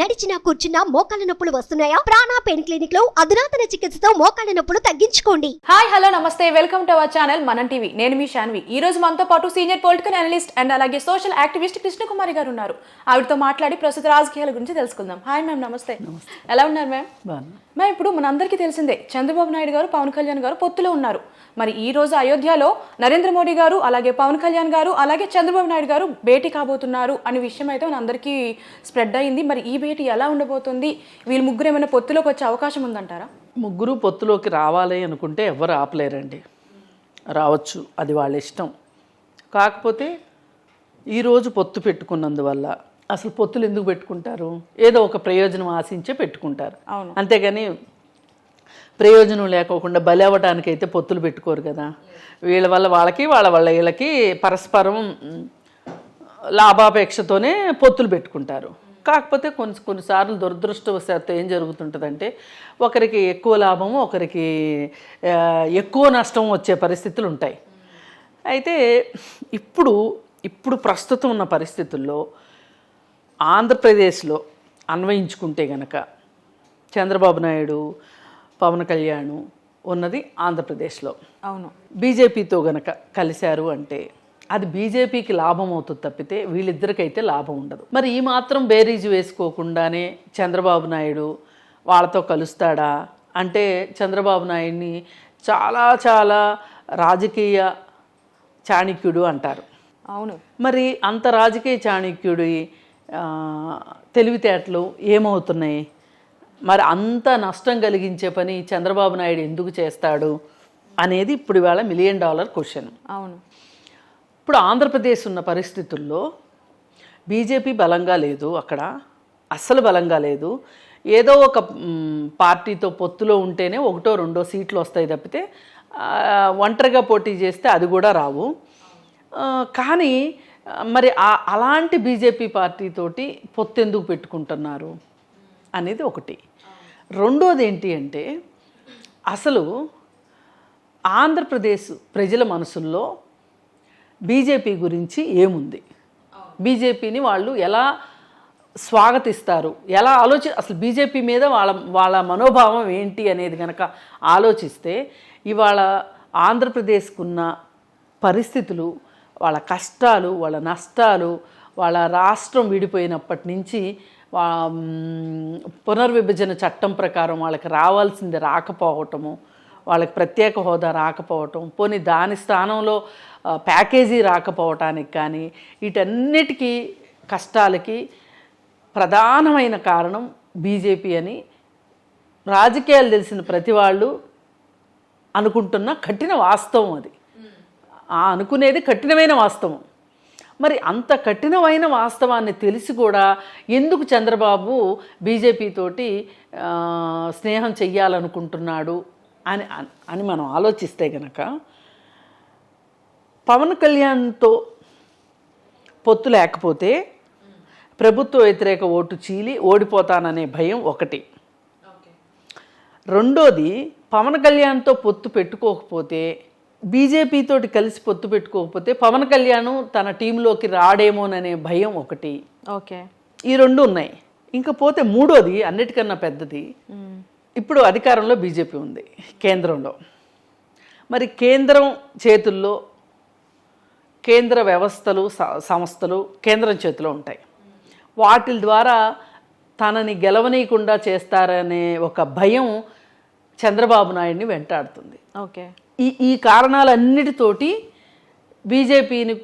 నడిచినా కూర్చున్నా మోకాళ్ళ నొప్పులు వస్తున్నాయా? ప్రాణా పెయిన్ క్లినిక్లో అధునాతన చికిత్సతో మోకాళ్ళ నొప్పులు తగ్గించుకోండి. హాయ్ హలో నమస్తే. Welcome to our channel Manam TV. నేను మీ శాన్వి. ఈ రోజు మనతో పాటు సీనియర్ పొలిటికల్ అనలిస్ట్ అండ్ అలాగే సోషల్ యాక్టివిస్ట్ కృష్ణకుమారి గారు ఉన్నారు. ఆవిడతో మాట్లాడి ప్రస్తుత రాజకీయాల గురించి తెలుసుకుందాం. హాయ్ మ్యామ్ నమస్తే. ఎలా ఉన్నారు మ్యామ్? మరి ఇప్పుడు మనందరికీ తెలిసిందే చంద్రబాబు నాయుడు గారు పవన్ కళ్యాణ్ గారు పొత్తులో ఉన్నారు. మరి ఈ రోజు అయోధ్యలో నరేంద్ర మోడీ గారు అలాగే పవన్ కళ్యాణ్ గారు అలాగే చంద్రబాబు నాయుడు గారు భేటీ కాబోతున్నారు అనే విషయం అయితే మనందరికీ స్ప్రెడ్ అయింది. మరి ఈ భేటీ ఎలా ఉండబోతుంది? వీళ్ళు ముగ్గురు ఏమైనా పొత్తులోకి వచ్చే అవకాశం ఉందంటారా? ముగ్గురు పొత్తులోకి రావాలి అనుకుంటే ఎవరు ఆపలేరండి. రావచ్చు అది వాళ్ళ ఇష్టం. కాకపోతే ఈరోజు పొత్తు పెట్టుకున్నందువల్ల అసలు పొత్తులు ఎందుకు పెట్టుకుంటారు? ఏదో ఒక ప్రయోజనం ఆశించే పెట్టుకుంటారు. అవును. అంతేగాని ప్రయోజనం లేకోకుండా బలి అవ్వటానికి అయితే పొత్తులు పెట్టుకోరు కదా. వీళ్ళ వల్ల వాళ్ళకి వాళ్ళ వాళ్ళ వీళ్ళకి పరస్పరం లాభాపేక్షతోనే పొత్తులు పెట్టుకుంటారు. కాకపోతే కొన్ని కొన్నిసార్లు దురదృష్టవశాత్తు ఏం జరుగుతుంటుందంటే ఒకరికి ఎక్కువ లాభము ఒకరికి ఎక్కువ నష్టం వచ్చే పరిస్థితులు ఉంటాయి. అయితే ఇప్పుడు ఇప్పుడు ప్రస్తుతం ఉన్న పరిస్థితుల్లో ఆంధ్రప్రదేశ్లో అన్వయించుకుంటే గనక చంద్రబాబు నాయుడు పవన్ కళ్యాణ్ ఉన్నది ఆంధ్రప్రదేశ్లో. అవును. బీజేపీతో గనక కలిశారు అంటే అది బీజేపీకి లాభం అవుతుంది తప్పితే వీళ్ళిద్దరికైతే లాభం ఉండదు. మరి ఈ మాత్రం బేరీజు వేసుకోకుండానే చంద్రబాబు నాయుడు వాళ్ళతో కలుస్తాడా? అంటే చంద్రబాబు నాయుడిని చాలా చాలా రాజకీయ చాణక్యుడు అంటారు. అవును. మరి అంత రాజకీయ చాణక్యుడి తెలివితేటలు ఏమవుతున్నాయి? మరి అంత నష్టం కలిగించే పని చంద్రబాబు నాయుడు ఎందుకు చేస్తాడు అనేది ఇప్పుడు ఇవాళ మిలియన్ డాలర్ క్వశ్చన్ అవును. ఇప్పుడు ఆంధ్రప్రదేశ్ ఉన్న పరిస్థితుల్లో బీజేపీ బలంగా లేదు అక్కడ అస్సలు బలంగా లేదు. ఏదో ఒక పార్టీతో పొత్తులో ఉంటేనే ఒకటో రెండో సీట్లు వస్తాయి తప్పితే ఒంటరిగా పోటీ చేస్తే అది కూడా రావు. కానీ మరి అలాంటి బీజేపీ పార్టీతోటి పొత్తెందుకు పెట్టుకుంటున్నారు అనేది ఒకటి. రెండోది ఏంటి అంటే అసలు ఆంధ్రప్రదేశ్ ప్రజల మనసుల్లో బీజేపీ గురించి ఏముంది? బీజేపీని వాళ్ళు ఎలా స్వాగతిస్తారు? ఎలా ఆలోచి అసలు బీజేపీ మీద వాళ్ళ వాళ్ళ మనోభావం ఏంటి అనేది కనుక ఆలోచిస్తే ఇవాళ ఆంధ్రప్రదేశ్కున్న పరిస్థితులు వాళ్ళ కష్టాలు వాళ్ళ నష్టాలు వాళ్ళ రాష్ట్రం విడిపోయినప్పటి నుంచి పునర్విభజన చట్టం ప్రకారం వాళ్ళకి రావాల్సింది రాకపోవటము వాళ్ళకి ప్రత్యేక హోదా రాకపోవటం పోనీ దాని స్థానంలో ప్యాకేజీ రాకపోవటానికి కానీ వీటన్నిటికీ కష్టాలకి ప్రధానమైన కారణం బీజేపీ అని రాజకీయాలు తెలిసిన ప్రతి వాళ్ళు అనుకుంటున్న కఠిన వాస్తవం అది. ఆ అనుకునేది కఠినమైన వాస్తవం. మరి అంత కఠినమైన వాస్తవాన్ని తెలిసి కూడా ఎందుకు చంద్రబాబు బీజేపీ తోటి ఆ, స్నేహం చెయ్యాలనుకుంటున్నాడు అని అని మనం ఆలోచిస్తే గనక పవన్ కళ్యాణ్తో పొత్తు లేకపోతే ప్రభుత్వ వ్యతిరేక ఓటు చీలి ఓడిపోతాననే భయం ఒకటి. రెండోది పవన్ కళ్యాణ్తో పొత్తు పెట్టుకోకపోతే బీజేపీ తోటి కలిసి పొత్తు పెట్టుకోకపోతే పవన్ కళ్యాణ్ తన టీంలోకి రాడేమోననే భయం ఒకటి. ఓకే. ఈ రెండు ఉన్నాయి. ఇంకా పోతే మూడోది అన్నిటికన్నా పెద్దది. ఇప్పుడు అధికారంలో బీజేపీ ఉంది కేంద్రంలో. మరి కేంద్రం చేతుల్లో కేంద్ర వ్యవస్థలు సంస్థలు కేంద్రం చేతిలో ఉంటాయి. వాటి ద్వారా తనని గెలవనీయకుండా చేస్తారనే ఒక భయం చంద్రబాబు నాయుడిని వెంటాడుతుంది. ఓకే. ఈ ఈ కారణాలన్నిటితోటి బీజేపీని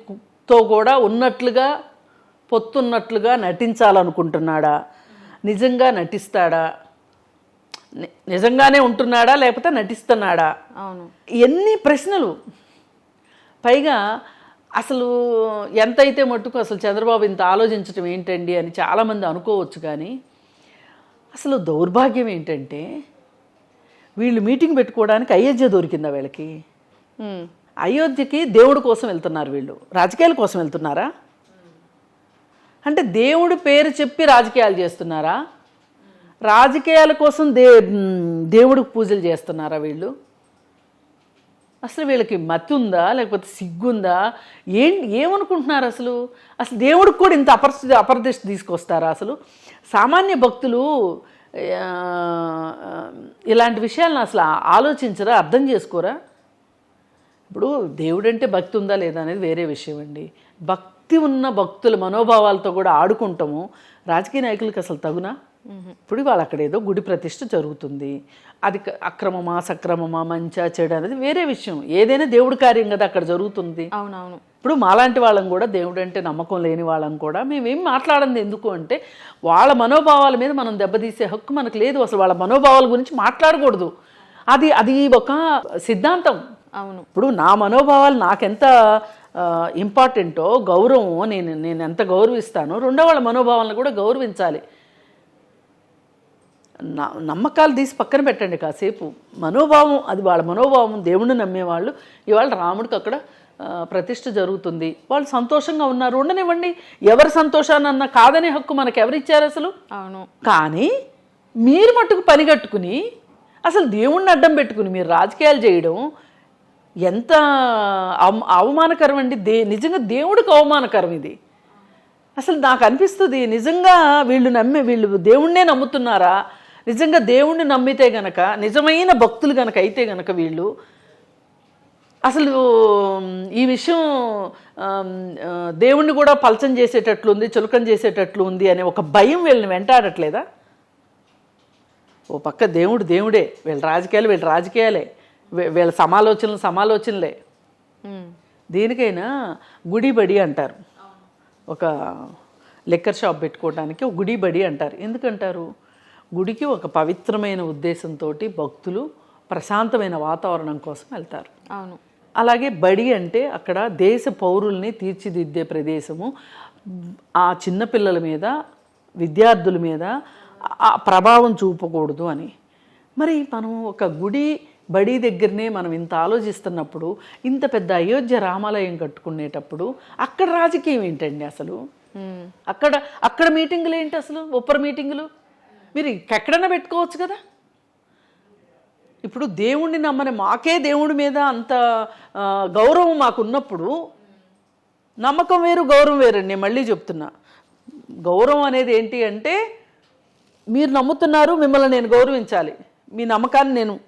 తో కూడా ఉన్నట్లుగా పొత్తున్నట్లుగా నటించాలనుకుంటున్నాడా? నిజంగా నటిస్తాడా? నిజంగానే ఉంటున్నాడా? లేకపోతే నటిస్తున్నాడా? అవును. ఎన్ని ప్రశ్నలు. పైగా అసలు ఎంతైతే మట్టుకు అసలు చంద్రబాబు ఇంత ఆలోచించడం ఏంటండి అని చాలామంది అనుకోవచ్చు కానీ అసలు దౌర్భాగ్యం ఏంటంటే వీళ్ళు మీటింగ్ పెట్టుకోవడానికి అయోధ్య దొరికిందా వీళ్ళకి. అయోధ్యకి దేవుడి కోసం వెళ్తున్నారు వీళ్ళు. రాజకీయాల కోసం వెళ్తున్నారా? అంటే దేవుడి పేరు చెప్పి రాజకీయాలు చేస్తున్నారా? రాజకీయాల కోసం దే దేవుడికి పూజలు చేస్తున్నారా వీళ్ళు? అసలు వీళ్ళకి మతి ఉందా? లేకపోతే సిగ్గుందా? ఏం ఏమనుకుంటున్నారు అసలు? అసలు దేవుడికి కూడా ఇంత అపరిస్థితి అపరదిష్టి తీసుకొస్తారా అసలు? సామాన్య భక్తులు ఇలాంటి విషయాలను అసలు ఆలోచించరా? అర్థం చేసుకోరా? ఇప్పుడు దేవుడంటే భక్తి ఉందా లేదా అనేది వేరే విషయం అండి. భక్తి ఉన్న భక్తుల మనోభావాలతో కూడా ఆడుకుంటాము. రాజకీయ నాయకులకి అసలు తగునా? ఇప్పుడు వాళ్ళు అక్కడ ఏదో గుడి ప్రతిష్ఠ జరుగుతుంది. అది అక్రమమా సక్రమమా మంచా చెడు అనేది వేరే విషయం. ఏదైనా దేవుడి కార్యం కదా అక్కడ జరుగుతుంది. అవునవును. ఇప్పుడు మాలాంటి వాళ్ళం కూడా దేవుడు అంటే నమ్మకం లేని వాళ్ళం కూడా మేమేం మాట్లాడింది ఎందుకు అంటే వాళ్ళ మనోభావాల మీద మనం దెబ్బతీసే హక్కు మనకు లేదు అసలు వాళ్ళ మనోభావాల గురించి మాట్లాడకూడదు. అది అది ఒక సిద్ధాంతం. అవును. ఇప్పుడు నా మనోభావాలు నాకెంత ఇంపార్టెంటో గౌరవం నేను నేను ఎంత గౌరవిస్తానో రెండో వాళ్ళ మనోభావాలను కూడా గౌరవించాలి. నమ్మకాలు తీసి పక్కన పెట్టండి కాసేపు. మనోభావం అది వాళ్ళ మనోభావం దేవుణ్ణి నమ్మేవాళ్ళు. ఇవాళ రాముడికి అక్కడ ఆ, ప్రతిష్ఠ జరుగుతుంది. వాళ్ళు సంతోషంగా ఉన్నారు. ఉండనివ్వండి. ఎవరి సంతోషాన్ని అన్న కాదనే హక్కు మనకు ఎవరిచ్చారు అసలు? అవును. కానీ మీరు మట్టుకు పని కట్టుకుని అసలు దేవుణ్ణి అడ్డం పెట్టుకుని మీరు రాజకీయాలు చేయడం ఎంత అవ- అవమానకరం అండి. దే నిజంగా దేవుడికి అవమానకరం ఇది. అసలు నాకు అనిపిస్తుంది నిజంగా వీళ్ళు నమ్మి వీళ్ళు దేవుణ్ణే నమ్ముతున్నారా? నిజంగా దేవుణ్ణి నమ్మితే గనక నిజమైన భక్తులు గనక అయితే గనక వీళ్ళు అసలు ఈ విషయం దేవుణ్ణి కూడా పలచం చేసేటట్లుంది చులకం చేసేటట్లు ఉంది అనే ఒక భయం వీళ్ళని వెంటాడట్లేదా? ఓ పక్క దేవుడు దేవుడే వీళ్ళ రాజకీయాలు వీళ్ళ రాజకీయాలే వీళ్ళ సమాలోచనలు సమాలోచనలే. దేనికైనా గుడి బడి అంటారు. ఒక లెక్కర్ షాప్ పెట్టుకోవడానికి ఒక గుడి బడి అంటారు. ఎందుకంటారు? గుడికి ఒక పవిత్రమైన ఉద్దేశంతో భక్తులు ప్రశాంతమైన వాతావరణం కోసం వెళ్తారు. అవును. అలాగే బడి అంటే అక్కడ దేశ పౌరుల్ని తీర్చిదిద్దే ప్రదేశము. ఆ చిన్నపిల్లల మీద విద్యార్థుల మీద ఆ ప్రభావం చూపకూడదు అని. మరి మనం ఒక గుడి బడి దగ్గరనే మనం ఇంత ఆలోచిస్తున్నప్పుడు ఇంత పెద్ద అయోధ్య రామాలయం కట్టుకునేటప్పుడు అక్కడ రాజకీయం ఏంటండి అసలు. అక్కడ అక్కడ మీటింగులు ఏంటి అసలు? ఒప్పర మీటింగులు? మీరు ఎక్కడైనా పెట్టుకోవచ్చు కదా? ఇప్పుడు దేవుణ్ణి నమ్మని మాకే దేవుడి మీద అంత గౌరవం మాకున్నప్పుడు నమ్మకం వేరు గౌరవం వేరు నేను మళ్ళీ చెప్తున్నా. గౌరవం అనేది ఏంటి అంటే మీరు నమ్ముతున్నారు మిమ్మల్ని నేను గౌరవించాలి. మీ నమ్మకాన్ని నేను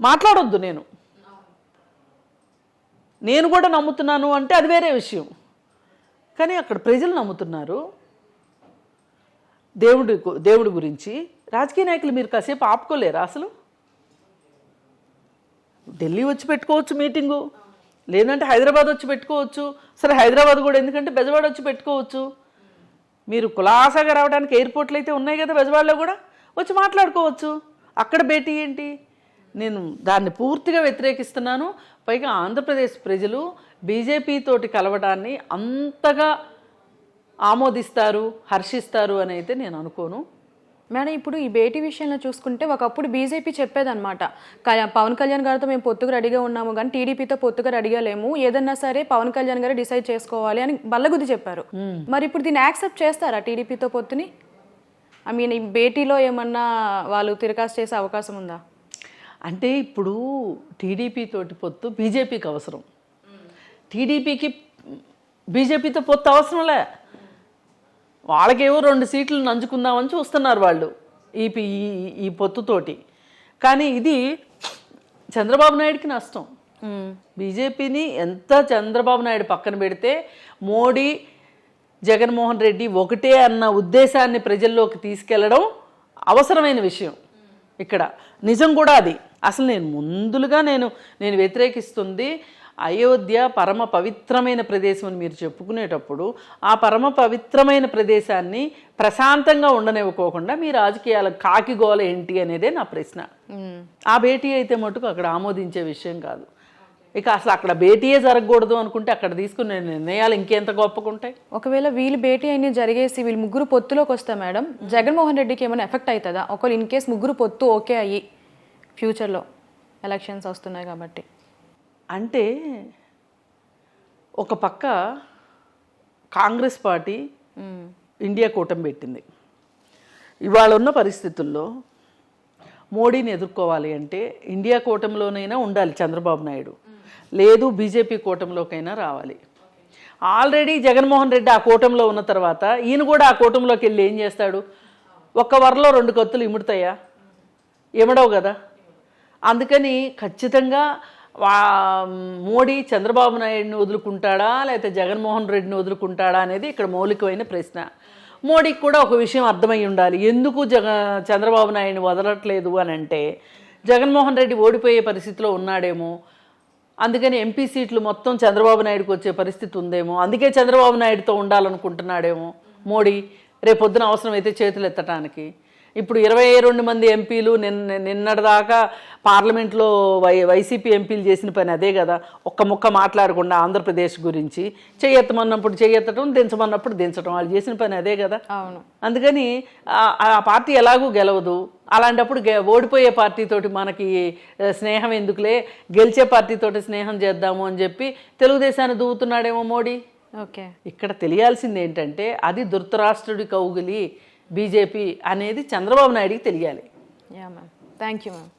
మాట్లాడొద్దు నేను. నేను కూడా నమ్ముతున్నాను అంటే అది వేరే విషయం. కానీ అక్కడ ప్రజలు నమ్ముతున్నారు. దేవుడి దేవుడి గురించి రాజకీయ నాయకులు మీరు కాసేపు ఆపుకోలేరా అసలు? ఢిల్లీ వచ్చి పెట్టుకోవచ్చు మీటింగు. లేదంటే హైదరాబాద్ వచ్చి పెట్టుకోవచ్చు. సరే హైదరాబాద్ కూడా ఎందుకంటే బెజవాడ వచ్చి పెట్టుకోవచ్చు. మీరు కులాసాగా రావడానికి ఎయిర్పోర్ట్లు అయితే ఉన్నాయి కదా బెజవాడలో కూడా? వచ్చి మాట్లాడుకోవచ్చు. అక్కడ భేటీ ఏంటి? నేను దాన్ని పూర్తిగా వ్యతిరేకిస్తున్నాను. పైగా ఆంధ్రప్రదేశ్ ప్రజలు బీజేపీ తోటి కలవడాన్ని అంతగా ఆమోదిస్తారు హర్షిస్తారు అని అయితే నేను అనుకోను. మేడం ఇప్పుడు ఈ భేటీ విషయంలో చూసుకుంటే ఒకప్పుడు బీజేపీ చెప్పేదన్నమాట. పవన్ కళ్యాణ్ గారితో మేము పొత్తుకు రెడీగా ఉన్నాము కానీ టీడీపీతో పొత్తుగా రెడీగా లేము ఏదన్నా సరే పవన్ కళ్యాణ్ గారు డిసైడ్ చేసుకోవాలి అని బల్లగుద్ది చెప్పారు. మరి ఇప్పుడు దీన్ని యాక్సెప్ట్ చేస్తారా టీడీపీతో పొత్తుని? ఐ మీన్ ఈ భేటీలో ఏమన్నా వాళ్ళు తిరకాసు చేసే అవకాశం ఉందా? అంటే ఇప్పుడు టీడీపీ తోటి పొత్తు బీజేపీకి అవసరం. టీడీపీకి బీజేపీతో పొత్తు అవసరంలే వాళ్ళకేవో రెండు సీట్లు నంచుకుందామని చూస్తున్నారు వాళ్ళు ఈ ఈ పొత్తుతోటి. కానీ ఇది చంద్రబాబు నాయుడికి నష్టం. బీజేపీని ఎంత చంద్రబాబు నాయుడు పక్కన పెడితే మోడీ జగన్మోహన్ రెడ్డి ఒకటే అన్న ఉద్దేశాన్ని ప్రజల్లోకి తీసుకెళ్ళడం అవసరమైన విషయం ఇక్కడ. నిజం కూడా అది. అసలు నేను ముందులుగా నేను నేను వ్యతిరేకిస్తుంది అయోధ్య పరమ పవిత్రమైన ప్రదేశం అని మీరు చెప్పుకునేటప్పుడు ఆ పరమ పవిత్రమైన ప్రదేశాన్ని ప్రశాంతంగా ఉండనివ్వకోకుండా మీ రాజకీయాల కాకిగోల ఏంటి అనేదే నా ప్రశ్న. ఆ భేటీ అయితే మటుకు అక్కడ ఆమోదించే విషయం కాదు. ఇక అసలు అక్కడ భేటీయే జరగకూడదు అనుకుంటే అక్కడ తీసుకునే నిర్ణయాలు ఇంకెంత గొప్పగా ఉంటాయి ఒకవేళ వీళ్ళు భేటీ అయిన జరిగేసి వీళ్ళు ముగ్గురు పొత్తులోకి వస్తే మేడం జగన్మోహన్ రెడ్డికి ఏమైనా ఎఫెక్ట్ అవుతుందా? ఒకవేళ ఇన్ కేస్ ముగ్గురు పొత్తు ఓకే అయ్యి ఫ్యూచర్లో ఎలక్షన్స్ వస్తున్నాయి కాబట్టి. అంటే ఒక పక్క కాంగ్రెస్ పార్టీ. ఇండియా కూటమి పెట్టింది. ఇవాళ ఉన్న పరిస్థితుల్లో మోడీని ఎదుర్కోవాలి అంటే ఇండియా కూటమిలోనైనా ఉండాలి చంద్రబాబు నాయుడు. లేదు బీజేపీ కూటమిలోకైనా రావాలి. ఆల్రెడీ జగన్మోహన్ రెడ్డి ఆ కూటమిలో ఉన్న తర్వాత ఈయన కూడా ఆ కూటమిలోకి వెళ్ళి ఏం చేస్తాడు? ఒక్క వరలో రెండు కత్తులు ఇముడతాయా? ఇమడవు కదా? అందుకని ఖచ్చితంగా మోడీ చంద్రబాబు నాయుడిని వదులుకుంటాడా లేకపోతే జగన్మోహన్ రెడ్డిని వదులుకుంటాడా అనేది ఇక్కడ మౌలికమైన ప్రశ్న. మోడీకి కూడా ఒక విషయం అర్థమై ఉండాలి. ఎందుకు జగ చంద్రబాబు నాయుడిని వదలట్లేదు అని అంటే జగన్మోహన్ రెడ్డి ఓడిపోయే పరిస్థితిలో ఉన్నాడేమో అందుకని ఎంపీ సీట్లు మొత్తం చంద్రబాబు నాయుడుకి వచ్చే పరిస్థితి ఉందేమో అందుకే చంద్రబాబు నాయుడుతో ఉండాలనుకుంటున్నాడేమో మోడీ రేపొద్దున అవసరమైతే చేతులు ఎత్తడానికి ఇప్పుడు ఇరవై రెండు మంది ఎంపీలు నిన్న నిన్నటిదాకా పార్లమెంట్లో వై వైసీపీ ఎంపీలు చేసిన పని అదే కదా. ఒక్క ముక్క మాట్లాడకుండా ఆంధ్రప్రదేశ్ గురించి చెయ్యెత్తమన్నప్పుడు చెయ్యెత్తడం దించమన్నప్పుడు దించడం వాళ్ళు చేసిన పని అదే కదా. అవును. అందుకని ఆ- పార్టీ ఎలాగూ గెలవదు. అలాంటప్పుడు గె- ఓడిపోయే పార్టీతోటి మనకి స్నేహం ఎందుకులే? గెలిచే పార్టీతోటి స్నేహం చేద్దాము అని చెప్పి తెలుగుదేశాన్ని దూవుతున్నాడేమో మోడీ. ఓకే. ఇక్కడ తెలియాల్సింది ఏంటంటే అది ధృతరాష్ట్రుడి కౌగులి. బీజేపీ అనేది చంద్రబాబు నాయుడికి తెలియాలి. Yeah ma'am thank you ma'am